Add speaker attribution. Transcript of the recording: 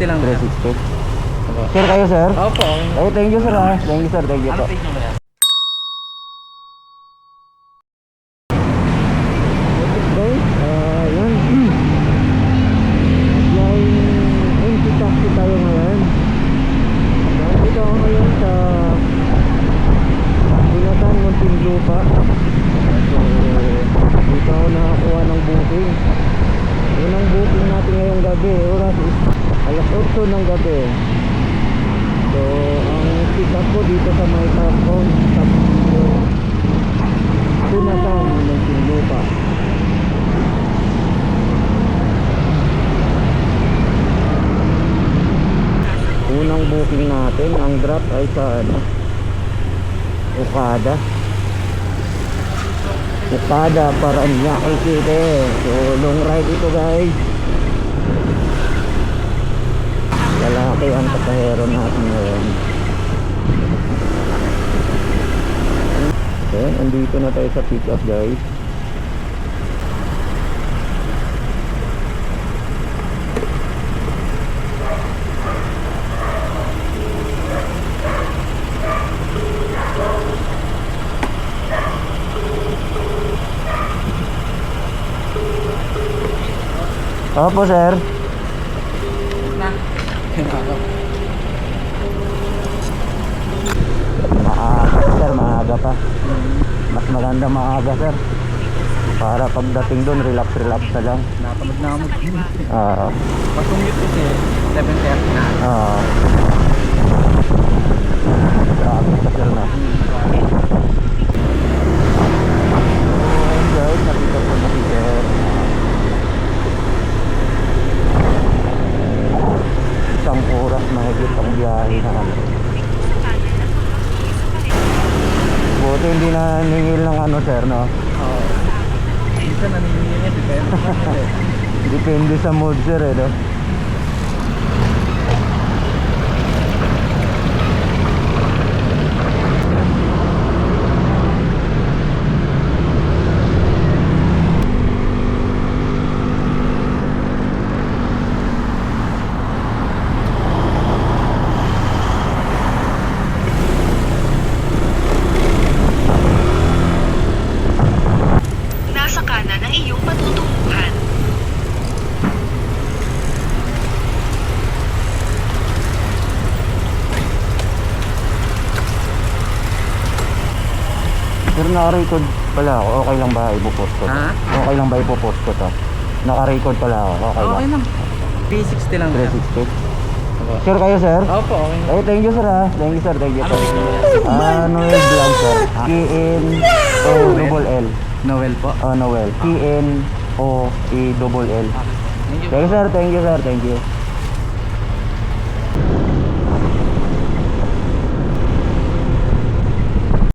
Speaker 1: 360 lang. sir.
Speaker 2: 360.
Speaker 1: Opo.
Speaker 2: Sir kayo sir?
Speaker 1: Opo.
Speaker 2: Okay, thank you sir ha. Thank you sir, thank you
Speaker 1: Ano
Speaker 2: po.
Speaker 1: page nyo ba yan?
Speaker 2: Okay, ah, yun. May MC taxi tayo ngayon. Nandito ako ngayon sa Binatan, Muntinlupa. So, dito ako nakakuha ng booking. Unang booking natin ngayong gabi, oras is 8 ng gabi. So, ang pick up ko dito sa may Tarpon, sa Binatan, Muntinlupa. Unang booking natin, ang drop ay sa ano, Okada. Okada para Paranaque City. So, long ride ito guys. Lalaki ang pasahero natin ngayon. Okay, andito na tayo sa pick up guys. Opo sir.
Speaker 1: Na. Ako.
Speaker 2: Maaga sir, maaga pa. Mas maganda maaga sir. Para pagdating doon, relax relax na lang.
Speaker 1: Napanood na ako mag
Speaker 2: Ah,
Speaker 1: Pag commute kasi, 7.30 na.
Speaker 2: ah. Grabe sa sir na. Ayun guys, nakita po na si sir. Isang oras mahigit ang biyahe na kami. Buti hindi na ningil ng ano sir no?
Speaker 1: Oo. Niya, depende sa kasi.
Speaker 2: Depende sa mood sir eh no? Sir naka-record pala ako. Okay lang ba ipopost ko? to?
Speaker 1: Ha?
Speaker 2: Okay lang ba ipopost ko to? Naka-record pala ako. Okay,
Speaker 1: Okay
Speaker 2: lang.
Speaker 1: lang. 360 lang. sir.
Speaker 2: 360.
Speaker 1: Opo.
Speaker 2: Sir kayo sir?
Speaker 1: Opo, okay lang.
Speaker 2: Okay, thank you sir ha. Thank you sir, thank you
Speaker 1: Ano
Speaker 2: po.
Speaker 1: page nyo ba yan?
Speaker 2: Ano yung vlog sir? K-N O double L.
Speaker 1: Noel po.
Speaker 2: Oh, Noel. K-N O E double L.
Speaker 1: Thank you.
Speaker 2: Thank you sir, thank you sir, thank you.